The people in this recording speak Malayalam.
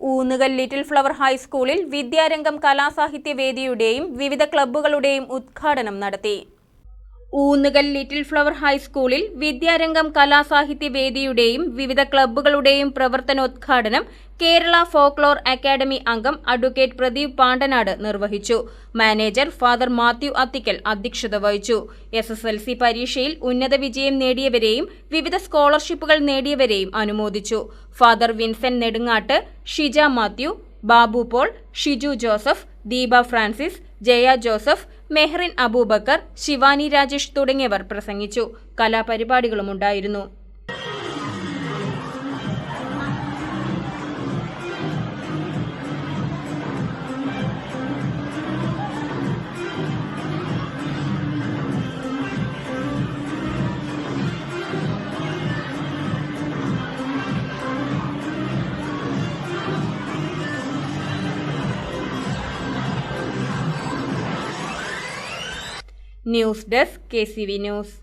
ഊന്നുകൽ ലിറ്റിൽ ഫ്ലവർ ഹൈസ്കൂളിൽ വിദ്യാരംഗം കലാസാഹിത്യ വേദിയുടെയും വിവിധ ക്ലബ്ബുകളുടെയും ഉദ്ഘാടനം നടത്തി ഊന്നുകൽ ലിറ്റിൽ ഫ്ലവർ ഹൈസ്കൂളിൽ വിദ്യാരംഗം കലാസാഹിത്യ വേദിയുടെയും വിവിധ ക്ലബ്ബുകളുടെയും പ്രവർത്തനോദ്ഘാടനം കേരള ഫോക്ലോർ അക്കാദമി അംഗം അഡ്വക്കേറ്റ് പ്രദീപ് പാണ്ടനാട് നിർവഹിച്ചു. മാനേജർ ഫാദർ മാത്യു അത്തിക്കൽ അധ്യക്ഷത വഹിച്ചു. എസ് എസ് എൽ സി പരീക്ഷയിൽ ഉന്നത വിജയം നേടിയവരെയും വിവിധ സ്കോളർഷിപ്പുകൾ നേടിയവരെയും അനുമോദിച്ചു. ഫാദർ വിൻസെന്റ് നെടുങ്ങാട്ട് ഷിജ മാത്യു ബാബു പോൾ ഷിജു ജോസഫ് ദീപ ഫ്രാൻസിസ് ജയ ജോസഫ് മെഹ്റിൻ അബൂബക്കർ ശിവാനി രാജേഷ് തുടങ്ങിയവർ പ്രസംഗിച്ചു. കലാപരിപാടികളുമുണ്ടായിരുന്നു. News desk K news